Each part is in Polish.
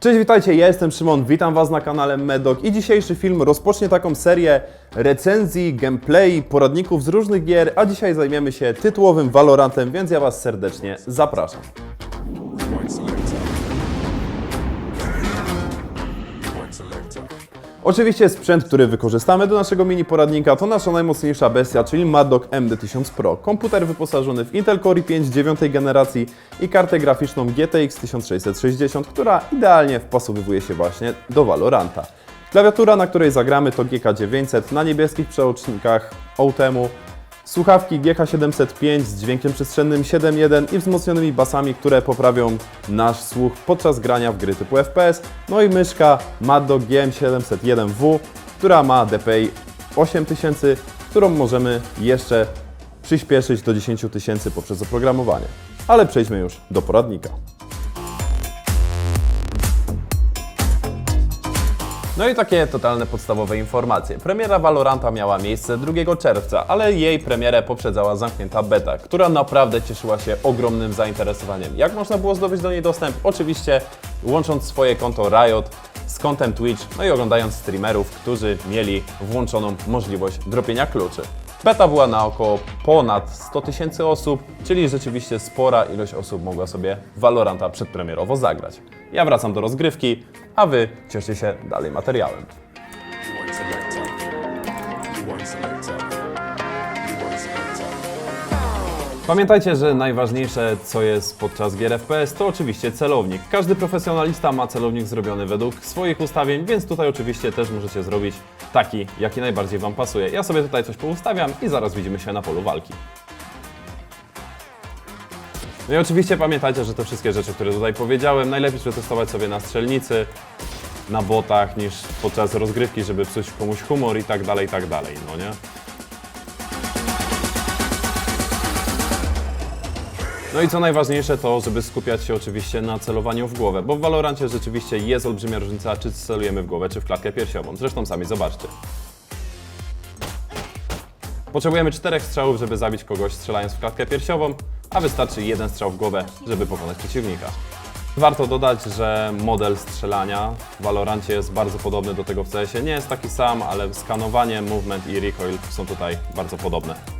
Cześć, witajcie, ja jestem Szymon, witam Was na kanale Medok i dzisiejszy film rozpocznie taką serię recenzji, gameplay, poradników z różnych gier, a dzisiaj zajmiemy się tytułowym Valorantem, więc ja Was serdecznie zapraszam. Oczywiście sprzęt, który wykorzystamy do naszego mini poradnika to nasza najmocniejsza bestia, czyli Maddog MD1000 Pro. Komputer wyposażony w Intel Core i5 dziewiątej generacji i kartę graficzną GTX 1660, która idealnie wpasowywuje się właśnie do Valoranta. Klawiatura, na której zagramy to GK900 na niebieskich przełącznikach Outemu, Słuchawki GH705 z dźwiękiem przestrzennym 7.1 i wzmocnionymi basami, które poprawią nasz słuch podczas grania w gry typu FPS. No i myszka Maddog GM701W, która ma DPI 8000, którą możemy jeszcze przyspieszyć do 10 000 poprzez oprogramowanie. Ale przejdźmy już do poradnika. No i takie totalne podstawowe informacje. Premiera Valoranta miała miejsce 2 czerwca, ale jej premierę poprzedzała zamknięta beta, która naprawdę cieszyła się ogromnym zainteresowaniem. Jak można było zdobyć do niej dostęp? Oczywiście łącząc swoje konto Riot z kontem Twitch, no i oglądając streamerów, którzy mieli włączoną możliwość dropienia kluczy. Beta była na około ponad 100 tysięcy osób, czyli rzeczywiście spora ilość osób mogła sobie Valoranta przedpremierowo zagrać. Ja wracam do rozgrywki, a Wy cieszcie się dalej materiałem. Pamiętajcie, że najważniejsze, co jest podczas gier FPS, to oczywiście celownik. Każdy profesjonalista ma celownik zrobiony według swoich ustawień, więc tutaj oczywiście też możecie zrobić taki, jaki najbardziej Wam pasuje. Ja sobie tutaj coś poustawiam i zaraz widzimy się na polu walki. No i oczywiście pamiętajcie, że te wszystkie rzeczy, które tutaj powiedziałem, najlepiej przetestować sobie na strzelnicy, na botach, niż podczas rozgrywki, żeby psuć komuś humor i tak dalej, i tak dalej, no nie? No i co najważniejsze to, żeby skupiać się oczywiście na celowaniu w głowę, bo w Valorancie rzeczywiście jest olbrzymia różnica, czy celujemy w głowę, czy w klatkę piersiową. Zresztą sami zobaczcie. Potrzebujemy czterech strzałów, żeby zabić kogoś strzelając w klatkę piersiową, a wystarczy jeden strzał w głowę, żeby pokonać przeciwnika. Warto dodać, że model strzelania w Valorancie jest bardzo podobny do tego w CS-ie. Nie jest taki sam, ale skanowanie, movement i recoil są tutaj bardzo podobne.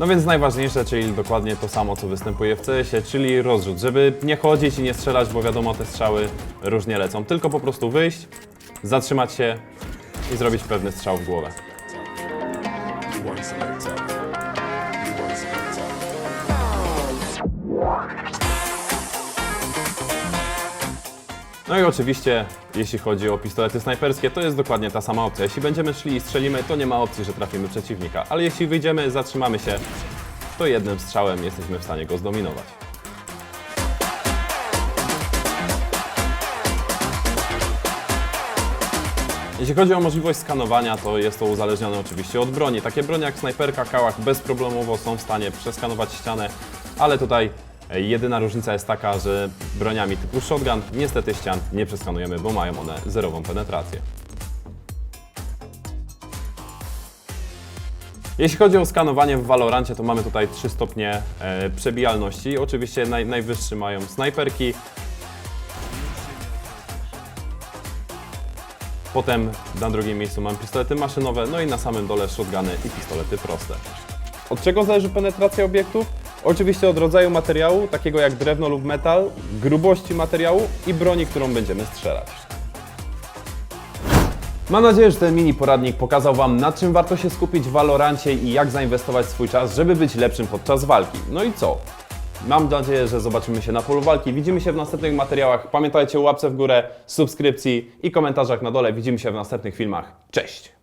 No więc najważniejsze, czyli dokładnie to samo, co występuje w CS-ie, czyli rozrzut, żeby nie chodzić i nie strzelać, bo wiadomo, te strzały różnie lecą, tylko po prostu wyjść, zatrzymać się i zrobić pewny strzał w głowę. No i oczywiście, jeśli chodzi o pistolety snajperskie, to jest dokładnie ta sama opcja. Jeśli będziemy szli i strzelimy, to nie ma opcji, że trafimy przeciwnika, ale jeśli wyjdziemy, zatrzymamy się, to jednym strzałem jesteśmy w stanie go zdominować. Jeśli chodzi o możliwość skanowania, to jest to uzależnione oczywiście od broni. Takie broni jak snajperka, kałach bezproblemowo są w stanie przeskanować ścianę, ale tutaj jedyna różnica jest taka, że broniami typu shotgun niestety ścian nie przeskanujemy, bo mają one zerową penetrację. Jeśli chodzi o skanowanie w Valorancie, to mamy tutaj trzy stopnie e, przebijalności. Oczywiście naj, najwyższy mają snajperki, Potem na drugim miejscu mam pistolety maszynowe, no i na samym dole shotguny i pistolety proste. Od czego zależy penetracja obiektów? Oczywiście od rodzaju materiału, takiego jak drewno lub metal, grubości materiału i broni, którą będziemy strzelać. Mam nadzieję, że ten mini poradnik pokazał Wam, na czym warto się skupić w Valorancie i jak zainwestować swój czas, żeby być lepszym podczas walki. No i co? Mam nadzieję, że zobaczymy się na polu walki. Widzimy się w następnych materiałach. Pamiętajcie o łapce w górę, subskrypcji i komentarzach na dole. Widzimy się w następnych filmach. Cześć!